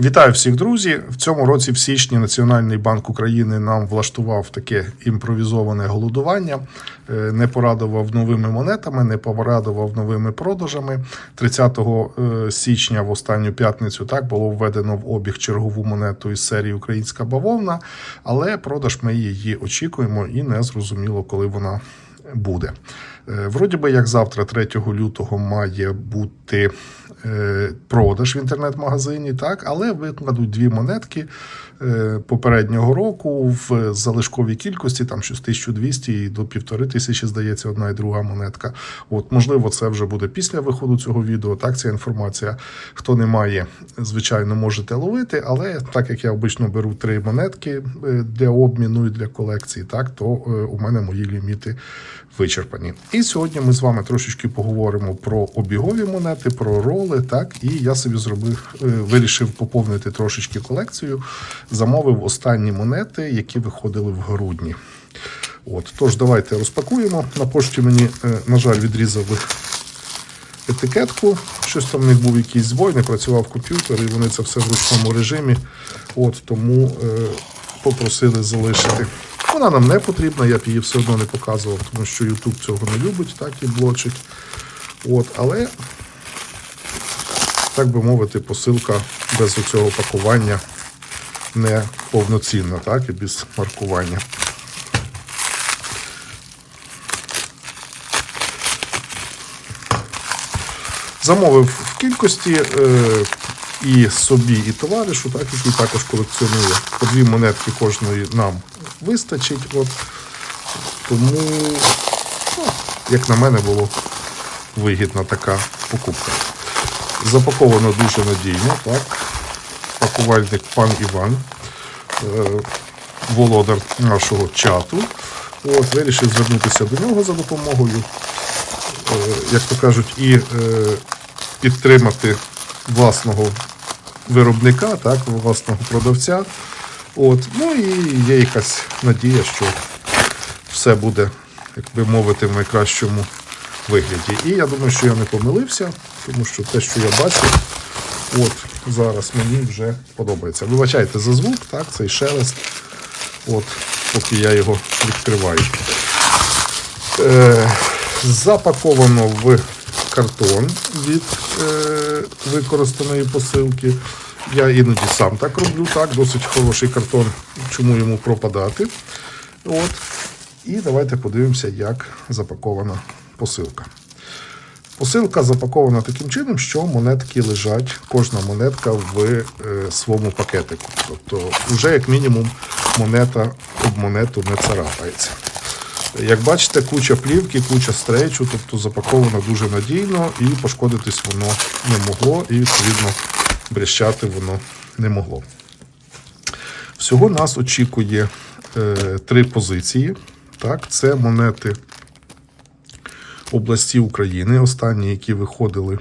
Вітаю всіх, друзі! В цьому році, в січні, Національний банк України нам влаштував таке імпровізоване голодування, Е, не порадував новими монетами, не порадував новими продажами. 30 е, січня, в останню п'ятницю, так було введено в обіг чергову монету із серії Українська бавовна, але продаж ми її очікуємо і не зрозуміло, коли вона буде. Е, Вроді би, як завтра, 3 лютого, має бути е, продаж в інтернет-магазині, так, але викладуть дві монетки попереднього року в залишковій кількості, там щось 1200 і до 1500, здається, одна і друга монетка. От, можливо, це вже буде після виходу цього відео. Так, ця інформація. Хто не має, звичайно, можете ловити, але так як я обично беру три монетки е, для обміну і для колекції, так, то е, у мене мої ліміти вичерпані. І сьогодні ми з вами трошечки поговоримо про обігові монети, про роли. Так, і я собі зробив, е, вирішив поповнити трошечки колекцію. Замовив останні монети, які виходили в грудні. От, тож, давайте розпакуємо. На пошті мені, е, на жаль, відрізали етикетку. Щось там в них був якийсь збой, не працював комп'ютер, і вони це все в ручному режимі. От тому е, попросили залишити. Вона нам не потрібна, я б її все одно не показував, тому що YouTube цього не любить, так і блочить. От, але, так би мовити, посилка без цього пакування не повноцінна, так, і без маркування. Замовив в кількості е, і собі, і товаришу, так, який також колекціонує. По дві монетки кожної нам вистачить. От. Тому, ну, як на мене, було вигідна така покупка. Запаковано дуже надійно, так. Пакувальник пан Іван, е, володар нашого чату. От, вирішив звернутися до нього за допомогою е, як то кажуть, і е, підтримати власного виробника, так, власного продавця. От. Ну і є якась надія, що все буде, як би мовити, в найкращому вигляді. І я думаю, що я не помилився, тому що те, що я бачу, от зараз мені вже подобається. Вибачайте за звук, так, цей шелест, от, поки я його відкриваю. Е, запаковано в картон від е, використаної посилки. Я іноді сам так роблю, так, досить хороший картон, чому йому пропадати. От. І давайте подивимося, як запакована посилка. Посилка запакована таким чином, що монетки лежать, кожна монетка в е, своєму пакетику. Тобто, вже як мінімум монета об монету не царапається. Як бачите, куча плівки, куча стрейчу, тобто запаковано дуже надійно і пошкодитись воно не могло, і відповідно брещати воно не могло. Всього нас очікує е, три позиції. Так, це монети області України, останні, які виходили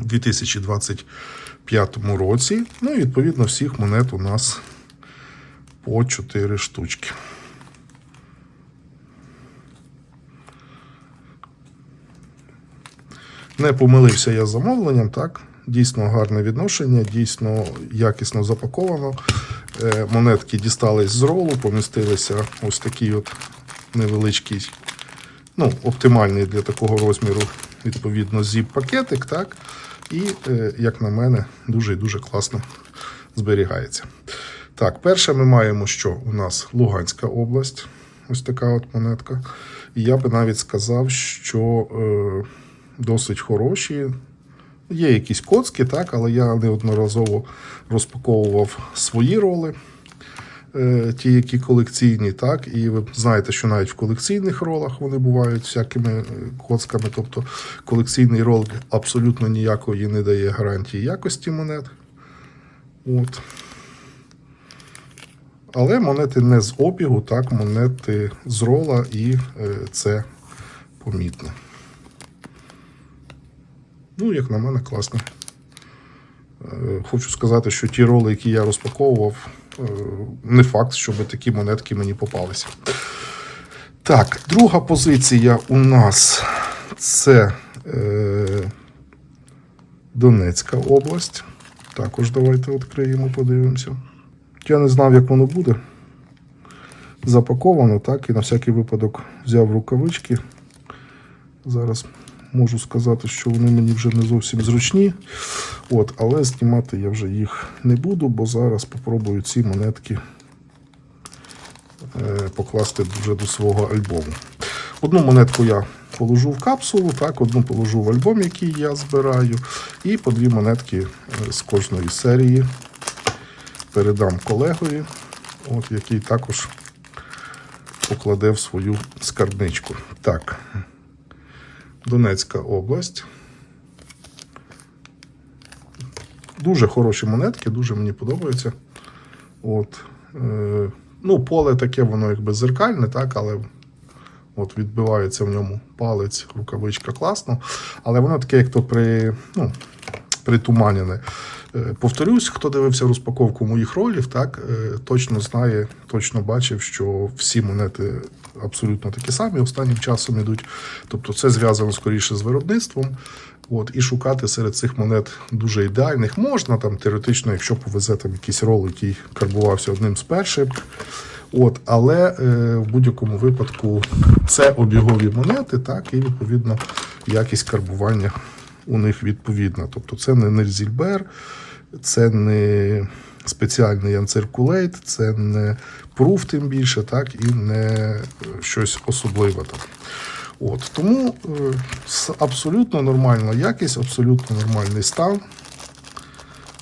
у 2025 році. Ну і відповідно всіх монет у нас по 4 штучки. Не помилився я з замовленням, так. Дійсно гарне відношення, дійсно якісно запаковано. Е, Монетки дістались з ролу, помістилися ось такий от невеличкий, ну, оптимальний для такого розміру, відповідно, зіп-пакетик, так. І, е, як на мене, дуже і дуже класно зберігається. Так, перше ми маємо, що у нас Луганська область, ось така от монетка. І я би навіть сказав, що е, досить хороші. Є якісь коцки, так, але я неодноразово розпаковував свої роли, ті, які колекційні, так, і ви знаєте, що навіть в колекційних ролах вони бувають всякими е, коцками. Тобто колекційний рол абсолютно ніякої не дає гарантії якості монет. От. Але монети не з обігу, так, монети з рола, і е, це помітно. Ну, як на мене, класно. Е, Хочу сказати, що ті роли, які я розпаковував, е, не факт, щоб такі монетки мені попалися. Так, друга позиція у нас це е, Донецька область. Також давайте відкриємо, подивимося. Я не знав, як воно буде. Запаковано, так, і на всякий випадок взяв рукавички. Зараз можу сказати, що вони мені вже не зовсім зручні. От, але знімати я вже їх не буду, бо зараз попробую ці монетки е, покласти вже до свого альбому. Одну монетку я положу в капсулу, так, одну положу в альбом, який я збираю, і по дві монетки е, з кожної серії передам колегові, от, який також покладе в свою скарбничку. Так, Донецька область. Дуже хороші монетки, дуже мені подобаються. От, е, ну, поле таке, воно якби зеркальне, так, але от відбивається в ньому палець, рукавичка класно. Але воно таке, як то при, ну, притуманене. Е, Повторюсь, хто дивився розпаковку моїх ролів, так е, точно знає, точно бачив, що всі монети абсолютно такі самі останнім часом ідуть. Тобто це зв'язано скоріше з виробництвом. От, і шукати серед цих монет дуже ідеальних можна там теоретично, якщо повезе там якийсь рол, який карбувався одним з перших. От, але е, в будь-якому випадку це обігові монети, так, і відповідно якість карбування у них відповідна. Тобто це не Нельзільбер, це не спеціальний анциркулейт, це не пруф, тим більше, так, і не щось особливе там. От, тому е, абсолютно нормальна якість, абсолютно нормальний стан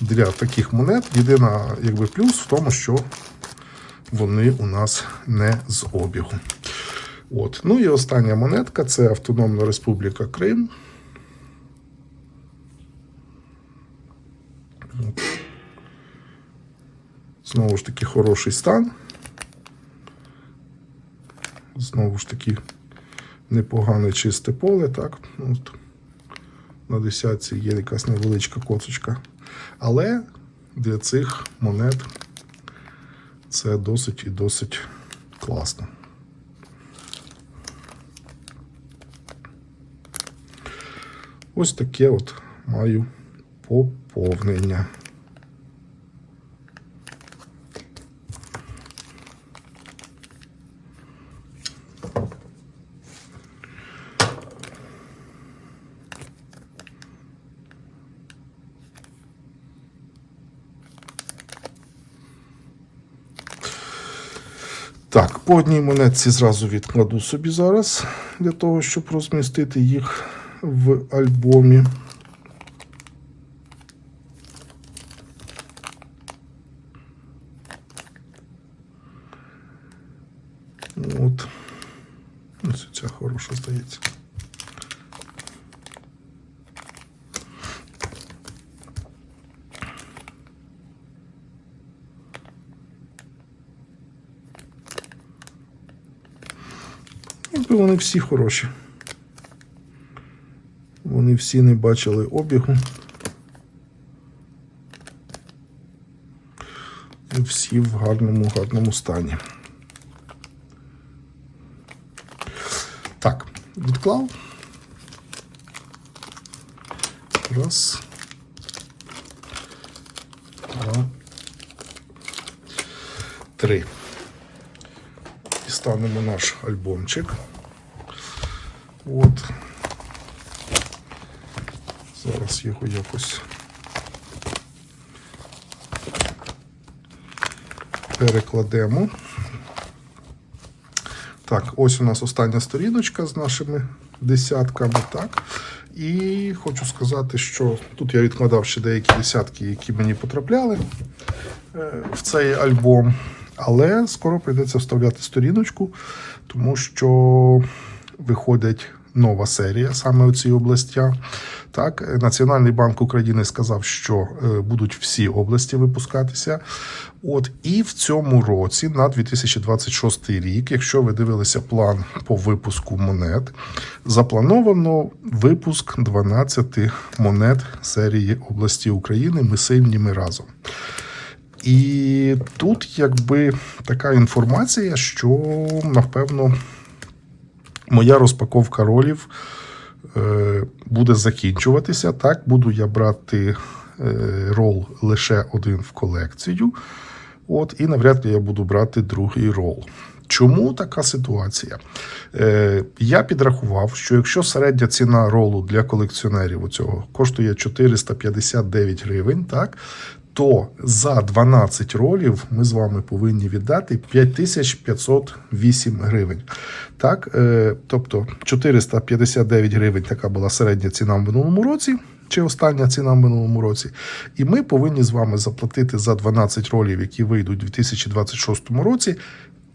для таких монет. Єдина якби, плюс в тому, що вони у нас не з обігу. От. Ну і остання монетка це Автономна Республіка Крим. Знову ж таки, хороший стан. Знову ж таки, непогане чисте поле, так. Ну, От. На десятці є якась невеличка коцочка. Але для цих монет це досить і досить класно. Ось таке от маю поповнення. Так, по одній монетці зразу відкладу собі зараз для того, щоб розмістити їх в альбомі. От. Ось ця хороша здається. Всі хороші. Вони всі не бачили обігу. І всі в гарному, гарному стані. Так, відклав. Раз. Два. Три. Дістанемо наш альбомчик. От. Зараз його якось перекладемо. Так, ось у нас остання сторіночка з нашими десятками. Так. І хочу сказати, що тут я відкладав ще деякі десятки, які мені потрапляли е, в цей альбом. Але скоро прийдеться вставляти сторіночку, тому що виходить нова серія саме у цій області. Так, Національний банк України сказав, що е, будуть всі області випускатися. От і в цьому році, на 2026 рік, якщо ви дивилися план по випуску монет, заплановано випуск 12 монет серії області України. Ми сильні, ми разом. І тут якби така інформація, що напевно моя розпаковка ролів е, буде закінчуватися. Так, буду я брати е, рол лише один в колекцію. От, і навряд ли я буду брати другий рол. Чому така ситуація? Е, я підрахував, що якщо середня ціна ролу для колекціонерів у цього коштує 459 гривень, так, то за 12 ролів ми з вами повинні віддати 5508 гривень. Так, е, тобто 459 гривень така була середня ціна в минулому році. Чи остання ціна в минулому році, і ми повинні з вами заплатити за 12 ролів, які вийдуть у 2026 році,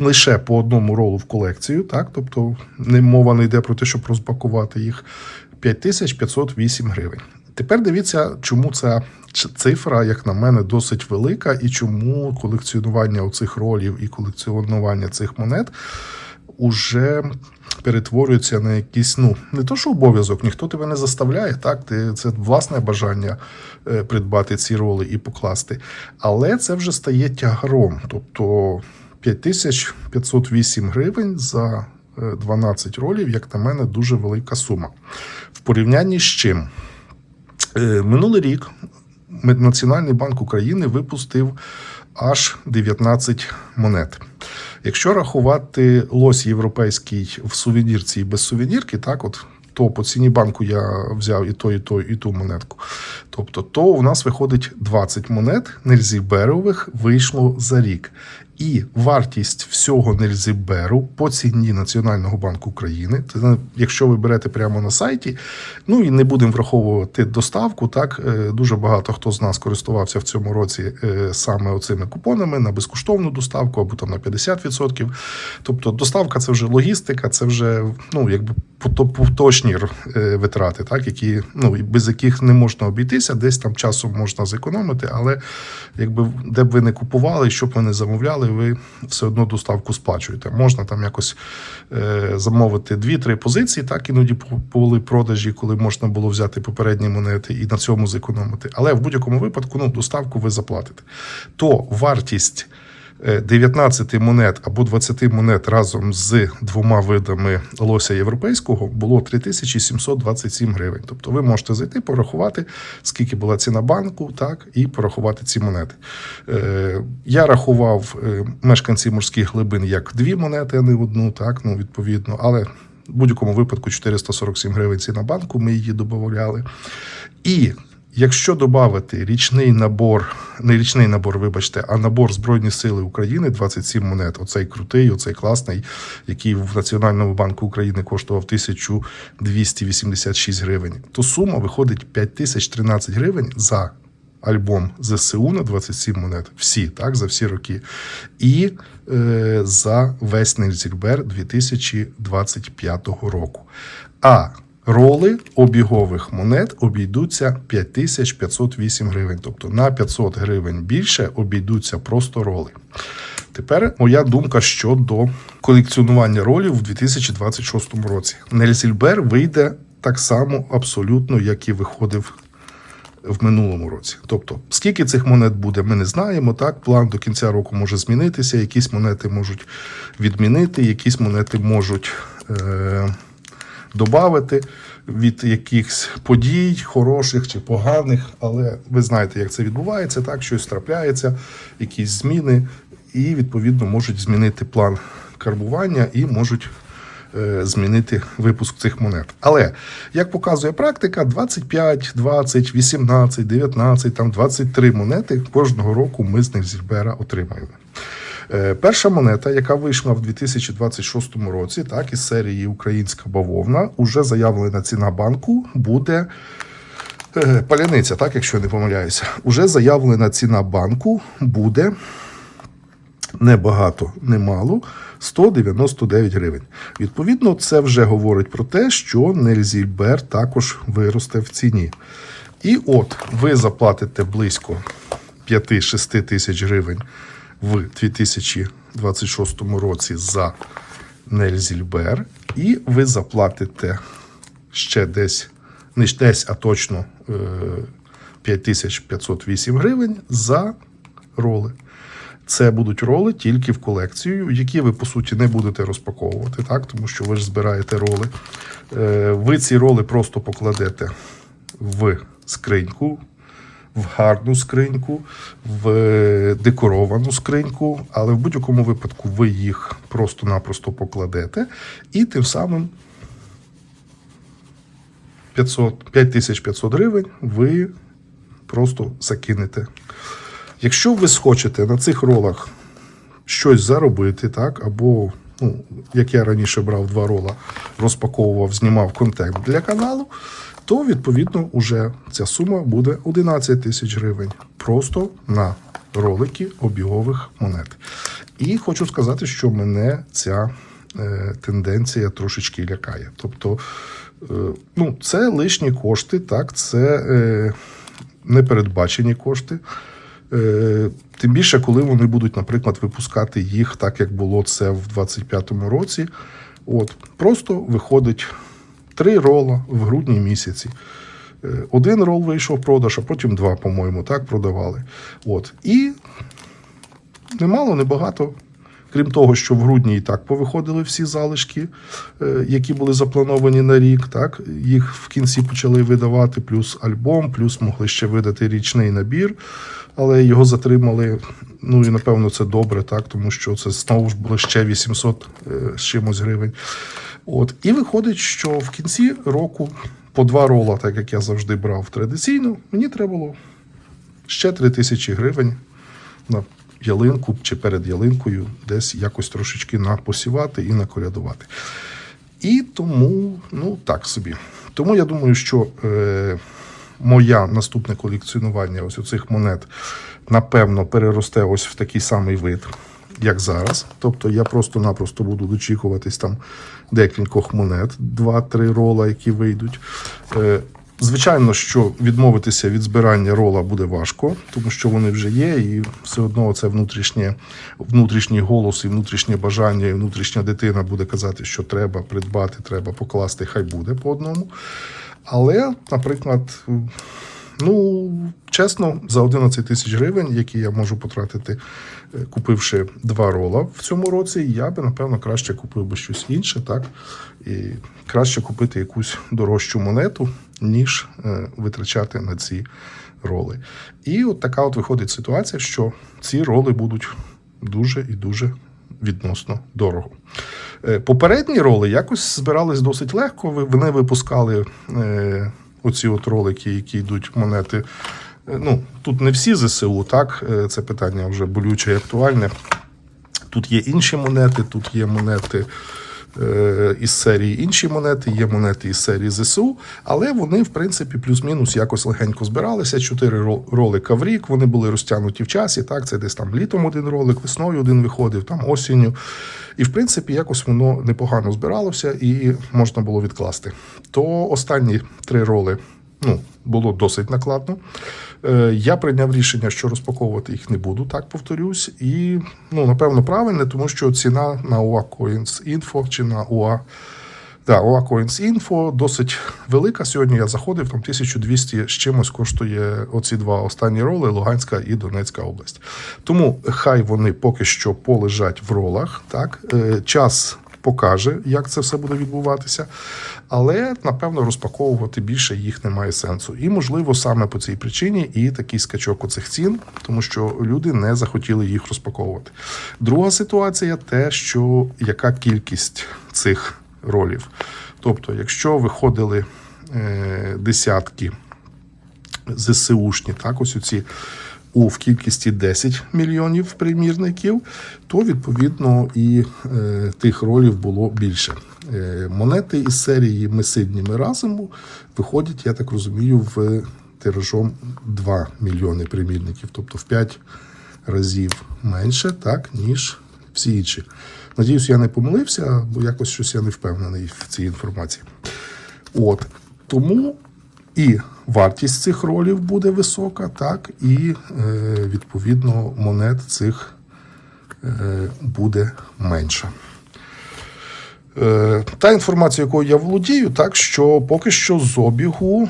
лише по одному ролу в колекцію, так тобто не мова не йде про те, щоб розпакувати їх 5508 гривень. Тепер дивіться, чому ця цифра, як на мене, досить велика, і чому колекціонування оцих ролів і колекціонування цих монет уже перетворюється на якийсь, ну, не то, що обов'язок, ніхто тебе не заставляє, так, ти, це власне бажання е, придбати ці роли і покласти. Але це вже стає тягаром. Тобто 5508 гривень за е, 12 ролів, як на мене, дуже велика сума. В порівнянні з чим? Е, Минулий рік Національний банк України випустив аж 19 монет. Якщо рахувати лось європейський в сувенірці і без сувенірки, так от. То по ціні банку я взяв і то, і то, і ту монетку. Тобто, то у нас виходить 20 монет нельзіберових вийшло за рік. І вартість всього нельзіберу по ціні Національного банку України, це якщо ви берете прямо на сайті, ну і не будемо враховувати доставку, так е, дуже багато хто з нас користувався в цьому році е, саме оцими купонами на безкоштовну доставку або там на 50%. Тобто доставка це вже логістика, це вже ну якби пото- поточні е, витрати, так які ну без яких не можна обійтися, десь там часом можна зекономити, але якби де б ви не купували, що б ви не замовляли, ви все одно доставку сплачуєте. Можна там якось е, замовити дві-три позиції, так іноді були продажі, коли можна було взяти попередні монети і на цьому зекономити. Але в будь-якому випадку ну, доставку ви заплатите. То вартість. Е, 19 монет або 20 монет разом з двома видами лося європейського було 3727 гривень. Тобто ви можете зайти, порахувати, скільки була ціна банку, так, і порахувати ці монети. Е, я рахував е, мешканці морських глибин як дві монети, а не одну, так, ну, відповідно, але в будь-якому випадку 447 гривень ціна банку, ми її додавали. І Якщо додати річний набор, не річний набор, вибачте, а набор Збройні Сили України 27 монет, оцей крутий, оцей класний, який в Національному банку України коштував 1286 гривень, то сума виходить 5013 гривень за альбом ЗСУ на 27 монет. Всі, так, за всі роки. І е, за весь Нельзільбер 2025 року. А роли обігових монет обійдуться 5508 гривень. Тобто на 500 гривень більше обійдуться просто роли. Тепер моя думка щодо колекціонування ролів в 2026 році. Нельзільбер вийде так само абсолютно, як і виходив в минулому році. Тобто, скільки цих монет буде, ми не знаємо. Так, план до кінця року може змінитися. Якісь монети можуть відмінити, якісь монети можуть е- додати від якихось подій, хороших чи поганих. Але ви знаєте, як це відбувається. Так, щось трапляється, якісь зміни, і відповідно можуть змінити план карбування і можуть е, змінити випуск цих монет. Але як показує практика, 25, 20, 18, 19, там 23 монети кожного року ми з Невзільбера отримаємо. Е, Перша монета, яка вийшла в 2026 році, так із серії Українська бавовна, уже заявлена ціна банку буде. е, Паляниця, так, якщо я не помиляюся, уже заявлена ціна банку буде не багато, не мало 199 гривень. Відповідно, це вже говорить про те, що Нельзільбер також виросте в ціні. І от ви заплатите близько 5-6 тисяч гривень в 2026 році за Нельзільбер, і ви заплатите ще десь, не десь, а точно е, 5508 гривень за роли. Це будуть роли тільки в колекцію, які ви по суті не будете розпаковувати, так тому що ви ж збираєте роли. Е, Ви ці роли просто покладете в скриньку в гарну скриньку, в декоровану скриньку, але в будь-якому випадку ви їх просто-напросто покладете і тим самим 500, 5500 гривень ви просто закинете. Якщо ви схочете на цих ролах щось заробити, так, або, ну, як я раніше брав два рола, розпаковував, знімав контент для каналу, то відповідно уже ця сума буде 11 тисяч гривень просто на ролики обігових монет. І хочу сказати, що мене ця е, тенденція трошечки лякає. Тобто, е, ну, це лишні кошти, так, це е, непередбачені кошти. Тим більше, коли вони будуть, наприклад, випускати їх так, як було це в 25-му році. От, просто виходить три рола в грудні місяці. Е, Один рол вийшов в продаж, а потім два, по-моєму, так продавали. От. І немало, небагато. Крім того, що в грудні і так повиходили всі залишки, е, які були заплановані на рік. Так їх в кінці почали видавати, плюс альбом, плюс могли ще видати річний набір, але його затримали. Ну і напевно це добре, так тому що це знову ж було ще 800 е, з чимось гривень. От і виходить, що в кінці року по два рола, так як я завжди брав традиційно, мені треба було ще 3 тисячі гривень на ялинку чи перед ялинкою десь якось трошечки напосівати і наколядувати. І тому, ну так собі. Тому я думаю, що е, моя наступне колекціонування ось оцих монет, напевно, переросте ось в такий самий вид, як зараз. Тобто я просто-напросто буду дочікуватись там декількох монет, два-три рола, які вийдуть. Е, Звичайно, що відмовитися від збирання рола буде важко, тому що вони вже є, і все одно це внутрішнє, внутрішній голос, і внутрішнє бажання, і внутрішня дитина буде казати, що треба придбати, треба покласти, хай буде по одному. Але, наприклад, ну чесно, за 11 тисяч гривень, які я можу потратити, е, купивши два рола в цьому році, я би напевно краще купив би щось інше, так і краще купити якусь дорожчу монету, ніж е, витрачати на ці роли. І от така от виходить ситуація, що ці роли будуть дуже і дуже відносно дорого. Е, Попередні роли якось збирались досить легко. Вони випускали е, оці от ролики, які йдуть монети. Ну, тут не всі ЗСУ, так, це питання вже болюче і актуальне. Тут є інші монети, тут є монети із серії інші монети, є монети із серії ЗСУ, але вони, в принципі, плюс-мінус якось легенько збиралися. Чотири ролика в рік, вони були розтягнуті в часі. Так, це десь там літом один ролик, весною один виходив, там осінню. І, в принципі, якось воно непогано збиралося і можна було відкласти. То останні три роли ну, було досить накладно. Е, Я прийняв рішення, що розпаковувати їх не буду, так повторюсь. І, ну, напевно, правильне, тому що ціна на UA Coins Info чи на UA Да, UA Coins Info досить велика. Сьогодні я заходив, там 1200 з чимось коштує оці два останні роли Луганська і Донецька область. Тому хай вони поки що полежать в ролах. Так? Е, Час покаже, як це все буде відбуватися. Але, напевно, розпаковувати більше їх немає сенсу. І, можливо, саме по цій причині і такий скачок оцих цін, тому що люди не захотіли їх розпаковувати. Друга ситуація те, що яка кількість цих ролів. Тобто, якщо виходили е, десятки ЗСУшні, так, ось ці у в кількості 10 мільйонів примірників, то відповідно і е, тих ролів було більше. Е, монети із серії Ми сильні, ми разом виходять, я так розумію, в тиражом 2 мільйони примірників, тобто в 5 разів менше, так, ніж всі інші. Надіюсь, я не помилився, бо якось щось я не впевнений в цій інформації. От тому і вартість цих ролів буде висока, так, і е, відповідно монет цих е, буде менше. Е, Та інформація, якою я володію, так що поки що з обігу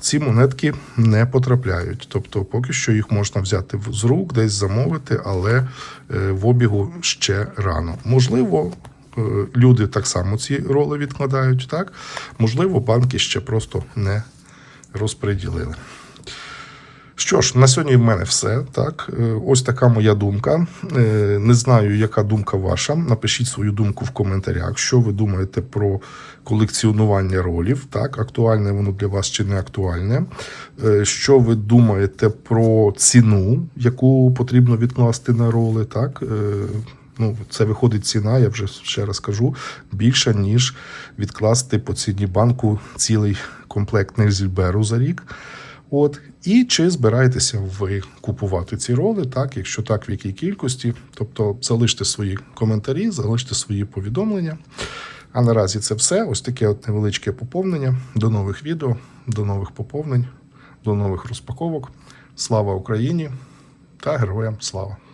ці монетки не потрапляють. Тобто, поки що їх можна взяти з рук, десь замовити, але в обігу ще рано. Можливо, люди так само ці роли відкладають, так? Можливо, банки ще просто не розподілили. Що ж, на сьогодні в мене все. Так, Е, ось така моя думка. Е, Не знаю, яка думка ваша. Напишіть свою думку в коментарях. Що ви думаєте про колекціонування ролів? Так, актуальне воно для вас чи не актуальне? Е, Що ви думаєте про ціну, яку потрібно відкласти на роли? Так, ну це виходить ціна, я вже ще раз кажу, більша ніж відкласти по ціні банку цілий комплект Нельзільберу за рік. От і чи збираєтеся ви купувати ці роли? Так, якщо так, в якій кількості? Тобто залиште свої коментарі, залиште свої повідомлення. А наразі це все. Ось таке от невеличке поповнення. До нових відео, до нових поповнень, до нових розпаковок. Слава Україні та героям слава!